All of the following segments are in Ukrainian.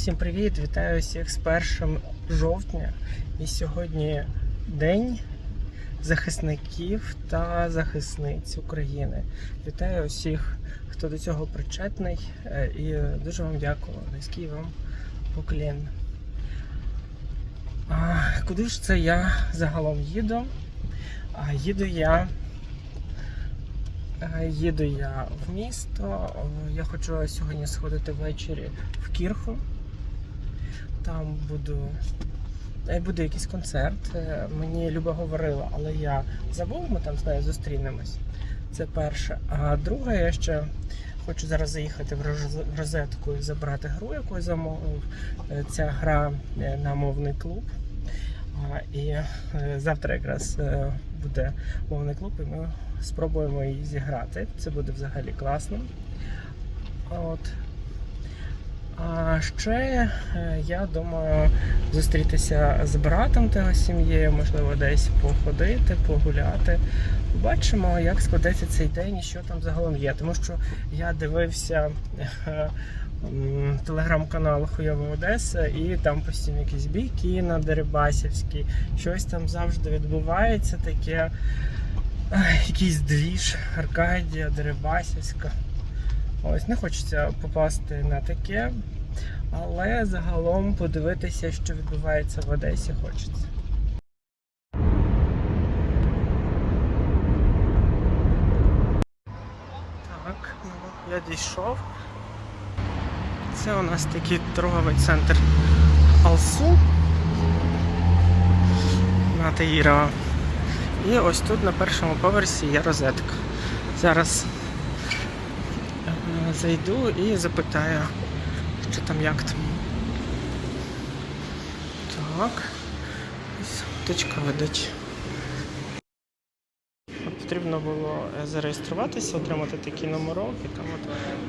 Всім привіт! Вітаю всіх з 1 жовтня. І сьогодні день захисників та захисниць України. Вітаю усіх, хто до цього причетний, е, і дуже вам дякую. Низький вам поклін. А, куди ж це я загалом їду? А, їду я. Е, Їду я в місто. Я хочу сьогодні сходити ввечері в Кірху. Там буду. е, Буде якийсь концерт. Е, Мені Люба говорила, але я забув, ми там з нею зустрінемось. Це перше. А друге, я ще хочу зараз заїхати в розетку і забрати гру, яку я замовив. Е, Ця гра на мовний клуб. І завтра якраз буде мовний клуб, і ми спробуємо її зіграти. Це буде взагалі класно. От. А ще е, я думаю зустрітися з братом та сім'єю, можливо, десь походити, погуляти. Побачимо, як складеться цей день і що там загалом є. Тому що я дивився е, телеграм-канал Хуйова Одеса, і там постійно якісь бійки на Дерибасівській, щось там завжди відбувається, таке якийсь двіж, Аркадія, Дерибасівська. Ось не хочеться попасти на таке, але загалом подивитися, що відбувається в Одесі, хочеться. Так, ну, я дійшов. Це у нас такий торговий центр Алсу на Таїрова. І ось тут на першому поверсі є розетка. Зараз зайду і запитаю, що там як там. Так. Точка видачі. Потрібно було е, зареєструватися, отримати такий номерок, і там от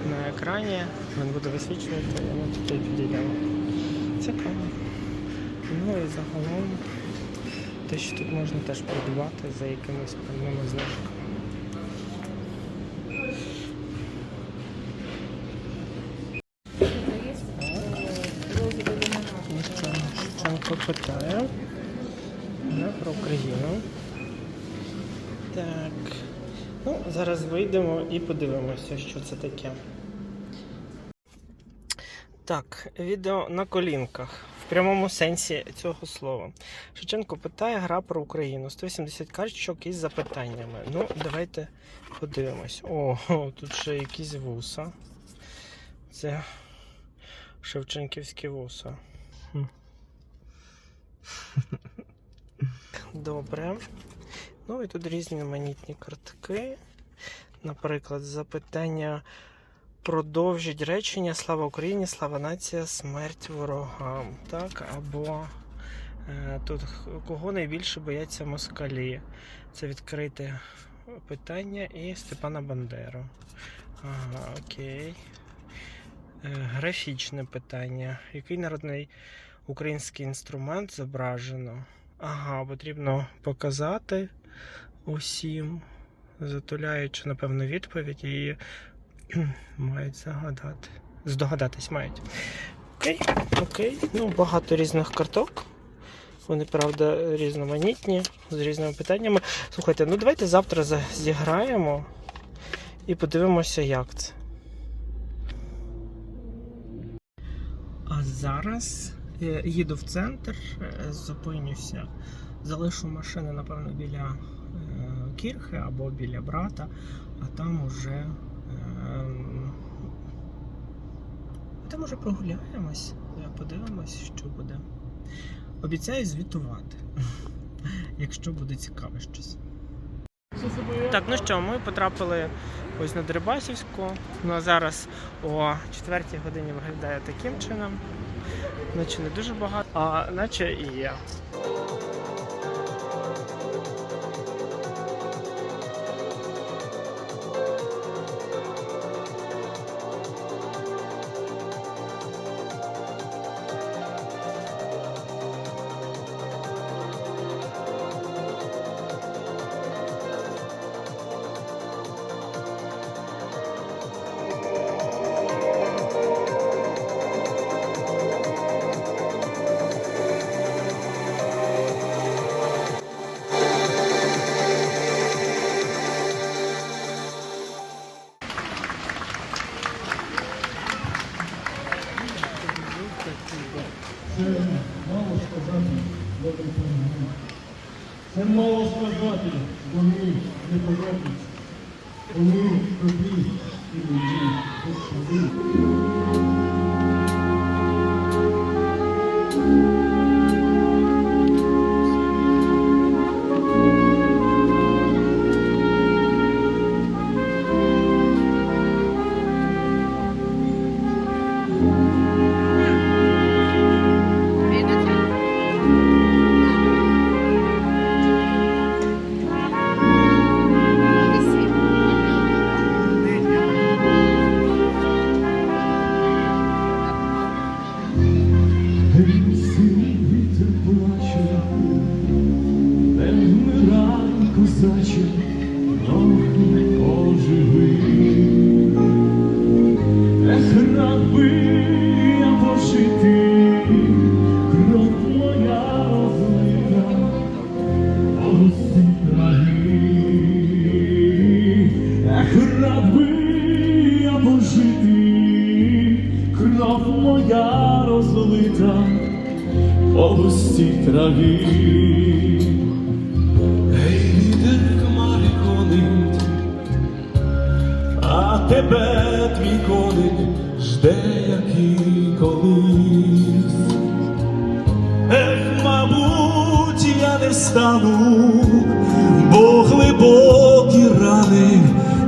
на екрані він буде висвічувати, і ми туди підійдемо. Цікаво. Ну і загалом те, що тут можна теж придбати за якимись певними знижками. Питає Вона про Україну. Так. Ну, зараз вийдемо і подивимося, що це таке. Так, відео на колінках. В прямому сенсі цього слова. Шевченко питає гра про Україну. 180 карточок із запитаннями. Ну, давайте подивимось. О, тут ще якісь вуса. Це Шевченківські вуса. Добре. Ну і тут різноманітні картки. Наприклад, запитання продовжіть речення Слава Україні, слава нація, смерть ворогам. Так, або е, тут кого найбільше бояться москалі. Це відкрите питання і Степана Бандеру. Ага, окей. Е, графічне питання. Який народний український інструмент зображено? Ага, потрібно показати усім, затуляючи, напевно, відповідь і мають загадати. Здогадатись мають. Окей, окей. Ну, багато різних карток. Вони, правда, різноманітні, з різними питаннями. Слухайте, ну давайте завтра зіграємо і подивимося, як це. А зараз їду в центр, е, зупинюся, залишу машину, напевно, біля е, кірхи або біля брата, а там уже. ем, Там уже прогуляємось, е, подивимось, що буде. Обіцяю звітувати, якщо буде цікаве щось. Так, ну що, ми потрапили ось на Дерибасівську. Ну а зараз о 4 годині виглядає таким чином. Наче не дуже багато, а наче і є. козаче, трохи поживи, Ех, раби. тебе твій коник жде, як і колись. Ех, мабуть, я не стану, бо глибокі рани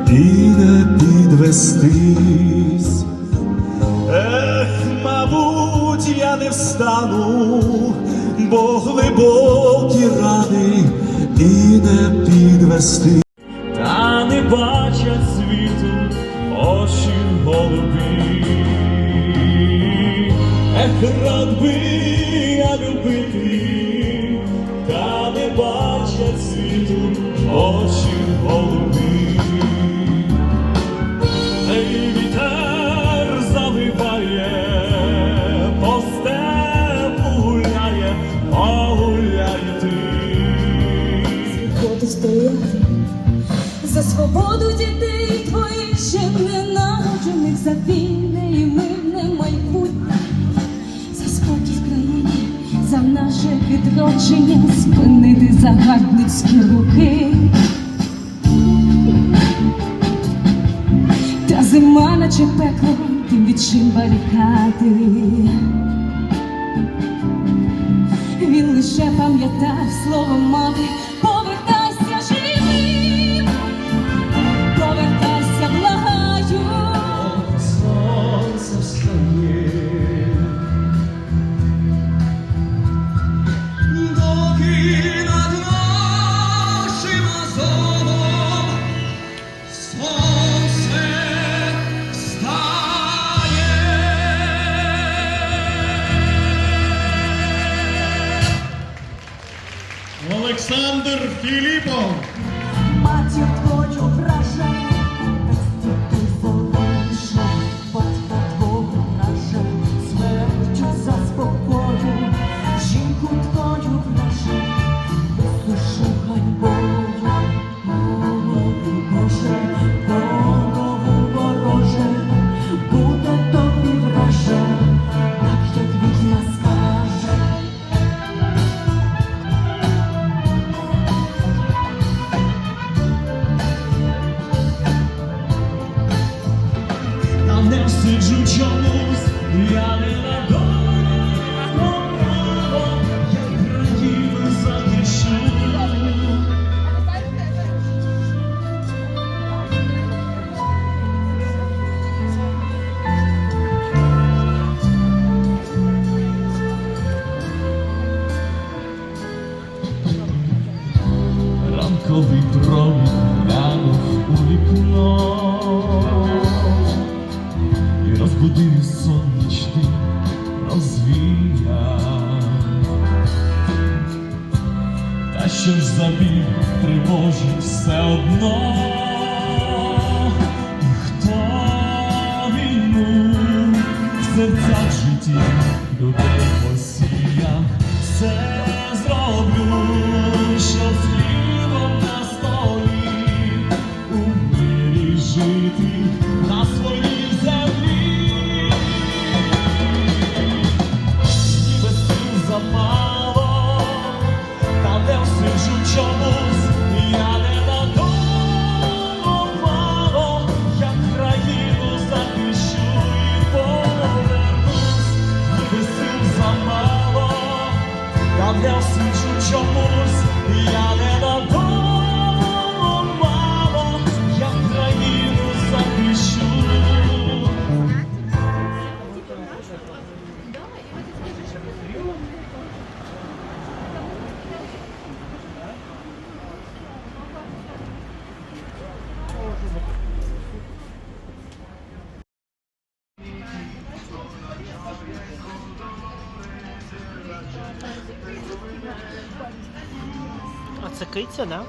і не підвестись. Ех, мабуть, я не встану, бо глибокі рани і не підвестись. Ех, рад би я любити. за наше відродження спинити загарбницькі руки. Та зима, наче пекло, тим відчим барикади. Він лише пам'ятав слово мати. Okay. посмішу чомусь я не. Це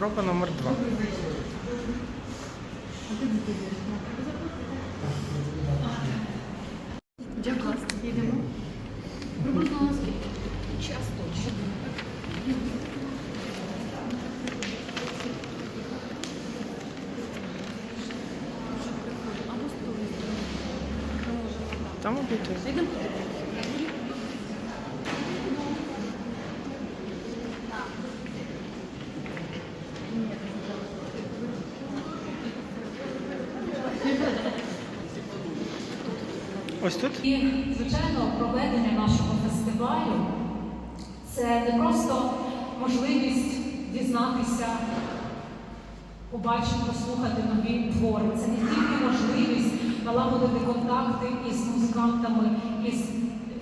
Спроба номер два. Дякую. Йдемо. Приблизно скільки? Час точно. Там обійти. Йдемо. І, звичайно, проведення нашого фестивалю це не просто можливість дізнатися, побачити, послухати нові твори. Це не тільки можливість налагодити контакти із музикантами із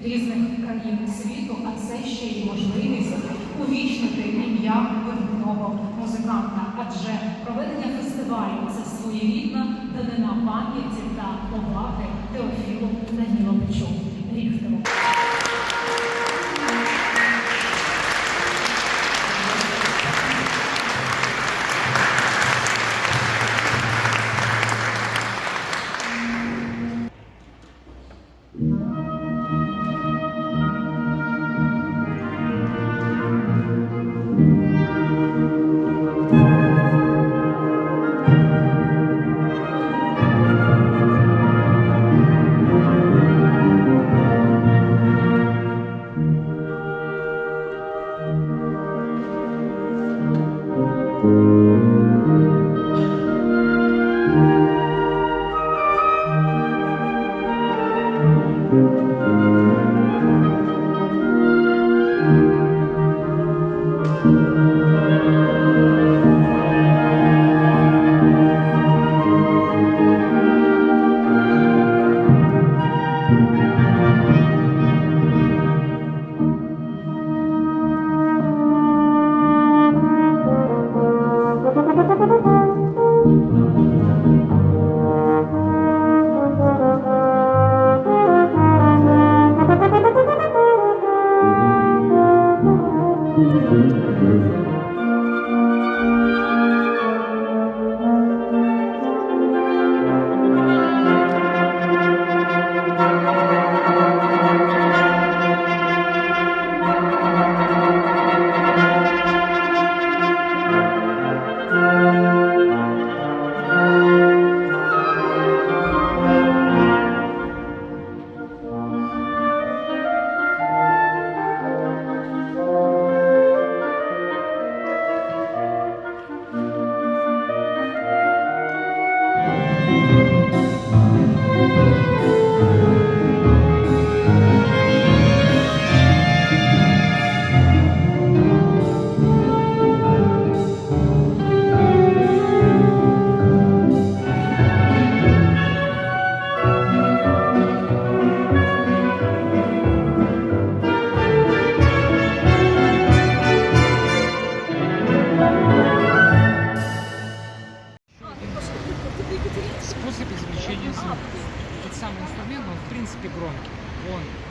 різних країн світу, а це ще й можливість увічнити ім'я видатного музиканта. Адже проведення фестивалю це своєрідна данина пам'яті та поваги Теофілу Даніловичу Ріхтеру.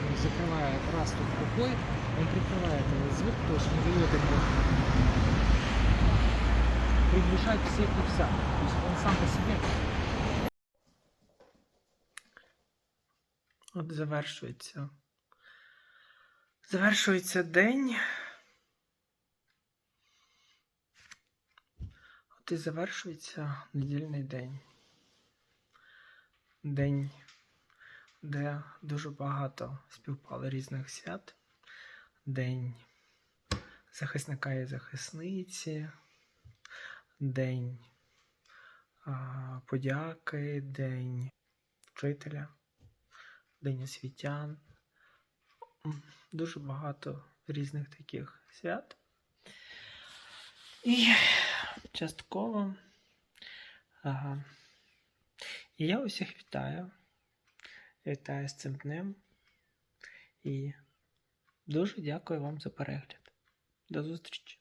он закрывает растут рукой, он прикрывает этот звук, то есть не дает ему приглушать всех и вся. То есть он сам по себе. От завершується. Завершується день. От і завершується недільний день. День де дуже багато співпало різних свят. День захисника і захисниці, День а, подяки, День вчителя, День освітян. Дуже багато різних таких свят. І частково. Ага. І я усіх вітаю. Вітаю з цим днем. І дуже дякую вам за перегляд. До зустрічі!